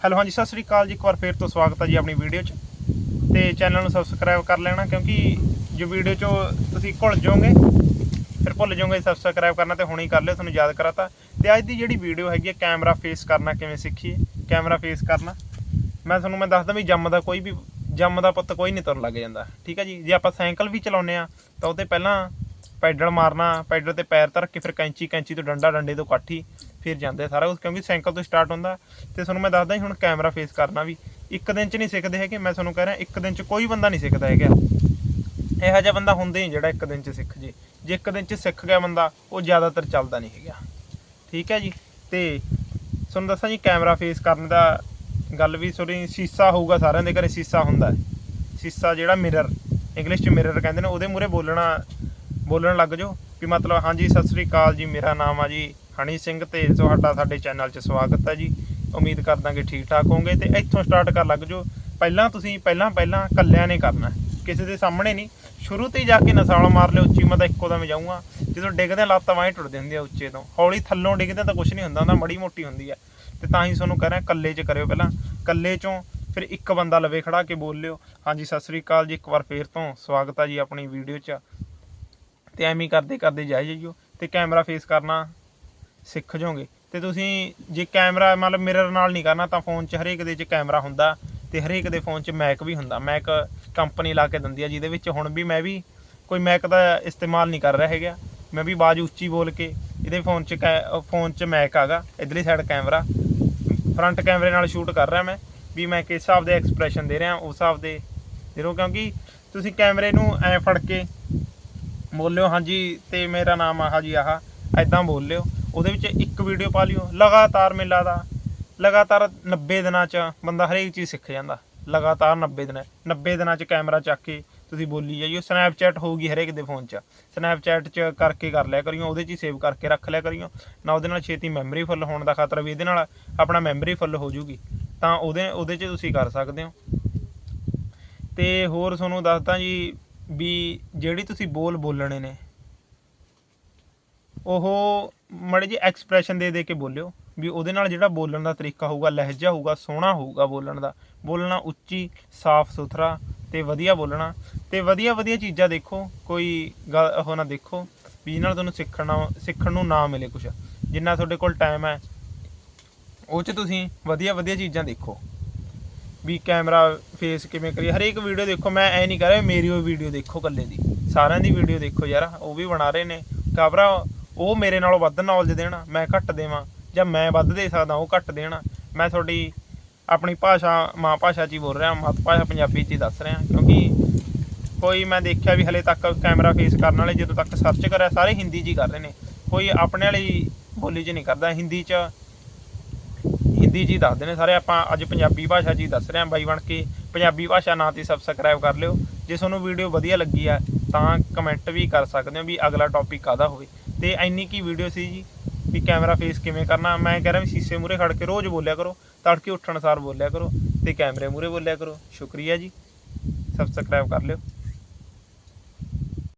Hello, ਹਾਂਜੀ, ਸਤਿ ਸ੍ਰੀ ਅਕਾਲ ਜੀ, ਇੱਕ ਵਾਰ ਫੇਰ ਤੋਂ ਸਵਾਗਤ ਹੈ ਜੀ ਆਪਣੀ ਵੀਡੀਓ 'ਚ। ਤੇ ਚੈਨਲ ਨੂੰ ਸਬਸਕ੍ਰਾਈਬ ਕਰ ਲੈਣਾ, ਕਿਉਂਕਿ ਜੋ ਵੀਡੀਓ 'ਚੋਂ ਤੁਸੀਂ ਭੁੱਲ ਜਾਓਗੇ, ਫਿਰ ਭੁੱਲ ਜਾਓਗੇ ਸਬਸਕ੍ਰਾਈਬ ਕਰਨਾ ਤੇ ਹੁਣੇ ਹੀ ਕਰ ਲਿਓ, ਤੁਹਾਨੂੰ ਯਾਦ ਕਰਾਤਾ। ਤੇ ਅੱਜ ਦੀ ਜਿਹੜੀ ਵੀਡੀਓ ਹੈਗੀ ਹੈ ਕੈਮਰਾ ਫੇਸ ਕਰਨਾ, ਕਿਵੇਂ ਸਿੱਖੀਏ? ਕੈਮਰਾ ਫੇਸ ਕਰਨਾ। ਮੈਂ ਤੁਹਾਨੂੰ, ਮੈਂ ਦੱਸਦਾ ਵੀ ਜੰਮ ਦਾ ਕੋਈ ਵੀ, ਜੰਮ ਦਾ ਪੁੱਤ ਕੋਈ ਨਹੀਂ ਤੁਰਨ ਲੱਗ ਜਾਂਦਾ, ਠੀਕ ਹੈ ਜੀ? ਜੇ ਆਪਾਂ ਸਾਈਕਲ ਵੀ ਚਲਾਉਂਦੇ ਆ, ਤਾਂ ਉਹਤੇ ਪਹਿਲਾਂ ਪੈਡਲ ਮਾਰਨਾ, ਪੈਡਲ ਤੇ ਪੈਰ ਧਰ ਕੇ ਫਿਰ ਕੈਂਚੀ ਕੈਂਚੀ ਤੋਂ ਡੰਡਾ ਡੰਡੇ ਤੋਂ ਕਾਠੀ ਫਿਰ ਜਾਂਦੇ ਸਾਰਾ ਕੁਝ, ਕਿਉਂਕਿ ਸਾਈਕਲ ਤੋਂ ਸਟਾਰਟ ਹੁੰਦਾ ਤੇ ਤੁਹਾਨੂੰ ਮੈਂ ਦੱਸਦਾ ਜੀ, ਹੁਣ ਕੈਮਰਾ ਫੇਸ ਕਰਨਾ ਵੀ। ਇੱਕ ਦਿਨ ਚ ਨਹੀਂ ਸਿੱਖਦੇ ਹੈਗੇ, ਮੈਂ ਤੁਹਾਨੂੰ ਕਹਿ ਰਿਹਾ, ਇੱਕ ਦਿਨ ਚ ਕੋਈ ਬੰਦਾ ਨਹੀਂ ਸਿੱਖਦਾ ਹੈਗਾ। ਇਹੋ ਜਿਹਾ ਬੰਦਾ ਹੁੰਦਾ ਹੀ ਜਿਹੜਾ ਇੱਕ ਦਿਨ ਚ ਸਿੱਖ ਜੇ। ਜੇ ਇੱਕ ਦਿਨ ਚ ਸਿੱਖ ਗਿਆ ਬੰਦਾ, ਉਹ ਜ਼ਿਆਦਾਤਰ ਚੱਲਦਾ ਨਹੀਂ ਹੈਗਾ। ਠੀਕ ਹੈ ਜੀ? ਤੇ ਤੁਹਾਨੂੰ ਦੱਸਾਂ ਜੀ ਕੈਮਰਾ ਫੇਸ ਕਰਨ ਦਾ ਗੱਲ ਵੀ ਸੋਰੀ ਸੀਸਾ ਹੋਊਗਾ ਸਾਰਿਆਂ ਦੇ ਘਰੇ, ਸੀਸਾ ਹੁੰਦਾ ਸੀਸਾ ਜਿਹੜਾ ਮਿਰਰ ਇੰਗਲਿਸ਼ ਚ ਮਿਰਰ ਕਹਿੰਦੇ ਨੇ, ਉਹਦੇ ਮੂਰੇ ਬੋਲਣਾ, ਬੋਲਣ ਲੱਗ ਜਾਓ। ਵੀ ਮਤਲਬ, ਹਾਂਜੀ, ਸਤਿ ਸ੍ਰੀ ਅਕਾਲ ਜੀ, ਮੇਰਾ ਨਾਮ ਆ ਜੀ। ਹਣੀ ਸਿੰਘ ਤੇ ਤੁਹਾਡਾ ਸਾਡੇ ਚੈਨਲ 'ਚ ਸਵਾਗਤ ਹੈ ਜੀ। ਉਮੀਦ ਕਰਦਾ ਕਿ ਠੀਕ ਠਾਕ ਹੋਵੋਗੇ ਤੇ ਇੱਥੋਂ ਸਟਾਰਟ ਕਰ ਲੱਗ ਜਾਓ। ਪਹਿਲਾਂ ਤੁਸੀਂ ਪਹਿਲਾਂ ਪਹਿਲਾਂ ਕੱਲਿਆਂ ਨੇ ਕਰਨਾ, ਕਿਸੇ ਦੇ ਸਾਹਮਣੇ ਨਹੀਂ। ਸ਼ੁਰੂ ਤੇ ਹੀ ਜਾ ਕੇ ਨਸਾਲ ਮਾਰ ਲਿਓ, ਉੱਚੀ ਮੈਂ ਤਾਂ ਇੱਕੋ ਦਮ ਜਾਊਂਗਾ। ਜਦੋਂ ਡਿੱਗਦੇ ਲੱਤਾਂ ਵਾਹੀਂ ਟੁੱਟਦੇ ਹੁੰਦੇ ਆ ਉੱਚੇ ਤੋਂ। ਹੌਲੀ ਥੱਲੋਂ ਡਿੱਗਦੇ ਤਾਂ ਕੁਝ ਨਹੀਂ ਹੁੰਦਾ ਹੁੰਦਾ ਮੜੀ ਮੋਟੀ ਹੁੰਦੀ ਆ। ਤੇ ਤਾਂ ਹੀ ਤੁਹਾਨੂੰ ਕਹਿ ਰਿਹਾ ਕੱਲੇ 'ਚ ਕਰਿਓ ਪਹਿਲਾਂ। ਕੱਲੇ 'ਚੋਂ ਫਿਰ ਇੱਕ ਬੰਦਾ ਲਵੇ ਖੜਾ ਕੇ ਬੋਲ ਲਿਓ। ਹਾਂਜੀ, ਸਤਿ ਸ੍ਰੀ ਅਕਾਲ ਜੀ, ਇੱਕ ਵਾਰ ਫੇਰ ਤੋਂ ਸਵਾਗਤ ਆ ਜੀ ਆਪਣੀ ਵੀਡੀਓ 'ਚ। ਤੇ ਐਵੇਂ ਕਰਦੇ ਕਰਦੇ ਜਾਈ ਜਾਈਓ। ਤੇ ਕੈਮਰਾ ਫੇਸ ਕਰਨਾ। ਸਿੱਖ ਜਾਓਗੇ। ਤੇ ਤੁਸੀਂ ਜੇ ਕੈਮਰਾ ਮਤਲਬ ਮਿਰਰ ਨਾਲ ਨਹੀਂ ਕਰਨਾ, ਤਾਂ ਫੋਨ 'ਚ ਹਰੇਕ ਦੇ 'ਚ ਕੈਮਰਾ ਹੁੰਦਾ ਤੇ ਹਰੇਕ ਦੇ ਫੋਨ 'ਚ ਮੈਕ ਵੀ ਹੁੰਦਾ। ਮੈਕ ਕੰਪਨੀ ਲਾ ਕੇ ਦਿੰਦੀ ਆ, ਜਿਹਦੇ ਵਿੱਚ ਹੁਣ ਵੀ ਮੈਂ ਵੀ ਕੋਈ ਮੈਕ ਦਾ ਇਸਤੇਮਾਲ ਨਹੀਂ ਕਰ ਰਿਹਾ ਹੈਗਾ। ਮੈਂ ਵੀ ਬਾਜ਼ ਉੱਚੀ ਬੋਲ ਕੇ ਇਹਦੇ ਫੋਨ 'ਚ ਫੋਨ 'ਚ ਮੈਕ ਆਗਾ ਇਧਰਲੀ ਸਾਈਡ ਕੈਮਰਾ ਫਰੰਟ ਕੈਮਰੇ ਨਾਲ ਸ਼ੂਟ ਕਰ ਰਿਹਾ ਮੈਂ, ਵੀ ਮੈਂ ਕਿਸ ਹਿਸਾਬ ਦੇ ਐਕਸਪ੍ਰੈਸ਼ਨ ਦੇ ਰਿਹਾ, ਉਸ ਹਿਸਾਬ ਦੇ ਦੇ ਰਹੋ, ਕਿਉਂਕਿ ਤੁਸੀਂ ਕੈਮਰੇ ਨੂੰ ਐ ਫੜ ਕੇ ਬੋਲਿਓ, ਹਾਂਜੀ, ਤੇ ਮੇਰਾ ਨਾਮ ਆਹ ਜੀ ਆਹ ਐਦਾਂ ਬੋਲ ਲਿਓ ਉਹਦੇ ਵਿੱਚ ਇੱਕ ਵੀਡੀਓ ਪਾ ਲਿਓ, ਲਗਾਤਾਰ ਮੇਲਾ ਦਾ। ਲਗਾਤਾਰ 90 ਦਿਨਾਂ ਚ ਬੰਦਾ ਹਰੇਕ ਚੀਜ਼ ਸਿੱਖ ਜਾਂਦਾ। ਲਗਾਤਾਰ 90 ਦਿਨ 90 ਦਿਨਾਂ ਚ ਕੈਮਰਾ ਚੱਕ ਕੇ ਤੁਸੀਂ ਬੋਲੀ ਜਾਈਓ। ਸਨੈਪਚੈਟ ਹੋਊਗੀ ਹਰੇਕ ਦੇ ਫੋਨ 'ਚ। ਸਨੈਪਚੈਟ 'ਚ ਕਰਕੇ ਕਰ ਲਿਆ ਕਰੀਓ, ਉਹਦੇ 'ਚ ਹੀ ਸੇਵ ਕਰਕੇ ਰੱਖ ਲਿਆ ਕਰੀਓ। ਨਾ ਉਹਦੇ ਨਾਲ ਛੇਤੀ ਮੈਮਰੀ ਫੁੱਲ ਹੋਣ ਦਾ ਖਤਰਾ ਵੀ ਇਹਦੇ ਨਾਲ ਆਪਣਾ ਮੈਮਰੀ ਫੁੱਲ ਹੋ ਜੂਗੀ ਤਾਂ ਉਹਦੇ ਉਹਦੇ 'ਚ ਤੁਸੀਂ ਕਰ ਸਕਦੇ ਹੋ। ਤੇ ਹੋਰ ਤੁਹਾਨੂੰ ਦੱਸਦਾ ਜੀ ਵੀ ਜਿਹੜੀ ਤੁਸੀਂ ਬੋਲ ਬੋਲਣੇ ਨੇ ਉਹ ਮੜੇ ਜੀ ਐਕਸਪ੍ਰੈਸ਼ਨ ਦੇ ਦੇ ਕੇ ਬੋਲਿਓ ਵੀ ਉਹਦੇ ਨਾਲ ਜਿਹੜਾ ਬੋਲਣ ਦਾ ਤਰੀਕਾ ਹੋਊਗਾ, ਲਹਿਜਾ ਹੋਊਗਾ, ਸੋਹਣਾ ਹੋਊਗਾ ਬੋਲਣ ਦਾ। ਬੋਲਣਾ ਉੱਚੀ, ਸਾਫ਼ ਸੁਥਰਾ ਤੇ ਵਧੀਆ ਬੋਲਣਾ। ਤੇ ਵਧੀਆ ਵਧੀਆ ਚੀਜ਼ਾਂ ਦੇਖੋ, ਕੋਈ ਗੱਲ ਉਹ ਨਾ ਦੇਖੋ ਵੀ ਜਿਹਦੇ ਨਾਲ ਤੁਹਾਨੂੰ ਸਿੱਖਣਾ, ਸਿੱਖਣ ਨੂੰ ਨਾ ਮਿਲੇ ਕੁਝ ਜਿੰਨਾ ਤੁਹਾਡੇ ਕੋਲ ਟਾਈਮ ਹੈ, ਉਹ 'ਚ ਤੁਸੀਂ ਵਧੀਆ ਵਧੀਆ ਚੀਜ਼ਾਂ ਦੇਖੋ। ਵੀ ਕੈਮਰਾ ਫੇਸ ਕਿਵੇਂ ਕਰੀ ਹਰੇਕ ਵੀਡੀਓ ਦੇਖੋ, ਮੈਂ ਐ ਨਹੀਂ ਕਰ ਰਿਹਾ ਮੇਰੀ ਉਹ ਵੀਡੀਓ ਦੇਖੋ ਇਕੱਲੇ ਦੀ। ਸਾਰਿਆਂ ਦੀ ਵੀਡੀਓ ਦੇਖੋ ਯਾਰ, ਉਹ ਵੀ ਬਣਾ ਰਹੇ ਨੇ। ਕਬਰਾ ਉਹ ਮੇਰੇ ਨਾਲੋਂ ਵੱਧ ਨੌਲੇਜ ਦੇਣ, ਮੈਂ ਘੱਟ ਦੇਵਾਂ, ਜਾਂ ਮੈਂ ਵੱਧ ਦੇ ਸਕਦਾ, ਉਹ ਘੱਟ ਦੇਣ। ਮੈਂ ਤੁਹਾਡੀ ਆਪਣੀ ਭਾਸ਼ਾ ਮਾਂ ਭਾਸ਼ਾ 'ਚ ਹੀ ਬੋਲ ਰਿਹਾ ਮਾਤ ਭਾਸ਼ਾ ਪੰਜਾਬੀ 'ਚ ਹੀ ਦੱਸ ਰਿਹਾ, ਕਿਉਂਕਿ ਕੋਈ ਮੈਂ ਦੇਖਿਆ ਵੀ ਹਲੇ ਤੱਕ ਕੈਮਰਾ ਫੇਸ ਕਰਨ ਵਾਲੇ ਜਦੋਂ ਤੱਕ ਸਰਚ ਕਰਿਆ, ਸਾਰੇ ਹਿੰਦੀ 'ਚ ਹੀ ਕਰ ਰਹੇ ਨੇ। ਕੋਈ ਆਪਣੇ ਵਾਲੀ ਬੋਲੀ 'ਚ ਨਹੀਂ ਕਰਦਾ, ਹਿੰਦੀ 'ਚ ਹਿੰਦੀ 'ਚ ਹੀ ਦੱਸਦੇ ਨੇ ਸਾਰੇ। ਆਪਾਂ ਅੱਜ ਪੰਜਾਬੀ ਭਾਸ਼ਾ 'ਚ ਹੀ ਦੱਸ ਰਹੇ ਹਾਂ, ਬਾਈ ਬਣ ਕੇ ਪੰਜਾਬੀ ਭਾਸ਼ਾ ਨਾਂ ਤੇ ਸਬਸਕ੍ਰਾਈਬ ਕਰ ਲਿਓ। ਜੇ ਤੁਹਾਨੂੰ ਵੀਡੀਓ ਵਧੀਆ ਲੱਗੀ ਆ ਤਾਂ ਕਮੈਂਟ ਵੀ ਕਰ ਸਕਦੇ ਹੋ ਵੀ ਅਗਲਾ ਟੌਪਿਕ ਕਾਹਦਾ ਹੋਵੇ। ਤੇ ਇੰਨੀ ਕੀ ਵੀਡੀਓ ਸੀ ਜੀ ਵੀ ਕੈਮਰਾ ਫੇਸ ਕਿਵੇਂ ਕਰਨਾ? ਮੈਂ ਕਹਿ ਰਿਹਾ ਵੀ ਸ਼ੀਸ਼ੇ ਮੂਰੇ ਖੜ ਕੇ ਰੋਜ਼ ਬੋਲਿਆ ਕਰੋ, ਤੜਕੇ ਉੱਠਣ ਸਾਰ ਬੋਲਿਆ ਕਰੋ ਤੇ ਕੈਮਰੇ ਮੂਰੇ ਬੋਲਿਆ ਕਰੋ। ਸ਼ੁਕਰੀਆ ਜੀ। ਸਬਸਕ੍ਰਾਈਬ ਕਰ ਲਿਓ।